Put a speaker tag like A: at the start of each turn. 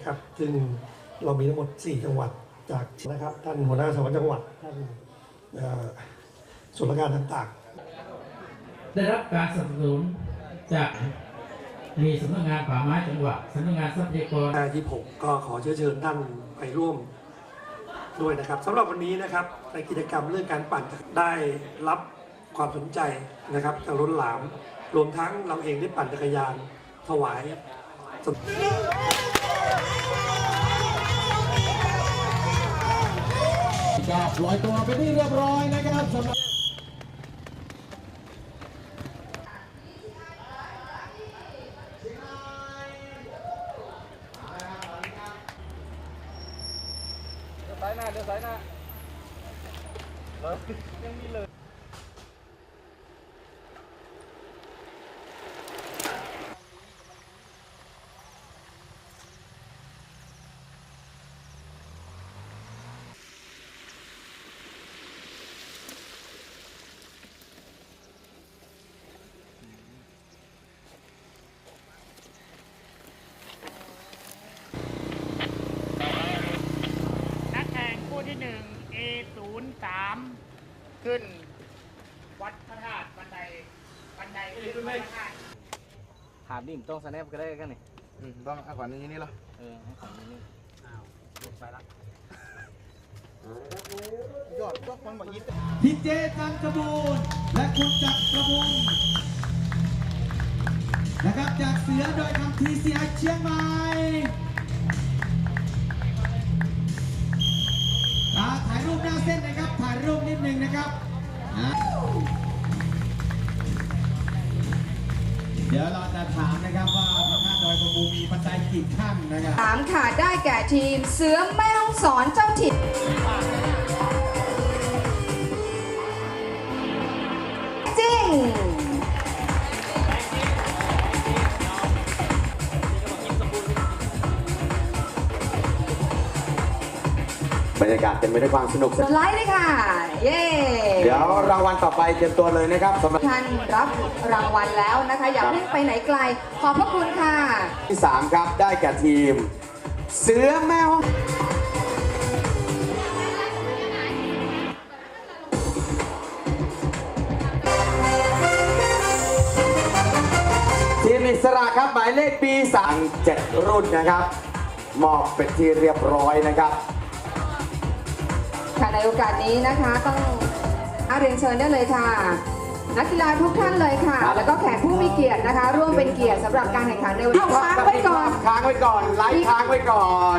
A: นะครับ ซึ่งเรามีทั้งหมด 4 จังหวัดจากนะครับ ท่านหัวหน้าสารวัตรจังหวัดท่านเอ่อส่วนราชการต่างๆ
B: ได้รับการสนับสนุนจากมีสำนักงานป่าไม้จังหวัดสำนักงานทรัพยากร
A: ที่ผมก็ขอเชิญเชิญท่านไปร่วมด้วยนะครับสำหรับวันนี้นะครับในกิจกรรมเรื่องการปั่นได้รับความสนใจนะครับจากล้นหลาม รวมทั้งเราเองได้ปั่นจักรยานถวาย
C: ก็ลอยตัวไปที่เรียบร้อยนะครับสำหรับเดี๋ยสายห
D: น้า
E: เดี๋ยวสายหน้าเลยยังมีเลย
D: แข่งคู่ที่ห นึ่ง A 0 3ขึ้น วัดพระธาตุบันไดบันไดขึ้นวัดพระธาตุ
F: ถามดิมต้องสแนปก็ได้กันนี่
G: อืมต้องเอาขวัญอย่างนี้เหรอ
F: เออให้ของนี่
G: ยอดก็คนบอกยิบ
C: พี่เจจันทบูรณ์และคุณจักรพงศ์นะครับจากเสือโดยคำทีเสียเชียงใหม่ ส้นนะครับ ถ่ายรูปนิดนึงนะครับอ่าเดี๋ยวเราจะถามนะครับว่าพระธาตุดอยประมูมีบันไดกี่ขั้นนะครับ
H: สามค่ะได้แก่ทีมเสือแม่ฮ่องสอนเจ้าถิ่น
E: บรรยากาศเต็มไปด้วยความสนุกส
H: ส
E: นาน
H: ไลด์เลยค่ะ เย้
E: เดี๋ยวรางวัลต่อไปเตรียมตัวเลยนะครับสำหรับ
H: ท่านรับรางวัลแล้วนะคะ อย่าเพิ่งไปไหนไกล ขอบพระคุณค่ะ
E: ที่3ครับได้แก่ทีม เสือแมว ทีมอิสระครับหมายเลขปี3 7รุ่นนะครับ มอบเป็นที่เรียบร้อยนะครับ
H: ค่ะในโอกาสนี้นะคะต้องอาเรียนเชิญได้เลยค่ะ นักกีฬาทุกท่านเลยค่ะ แล้วก็แขกผู้มีเกียรตินะคะ ร่วมเป็นเกียรติสำหรับการแข่งขันในวันนี้ค้างไว้ก่อน
E: ค้างไว้ก่อนไลฟ์ค้างไว้ก่อน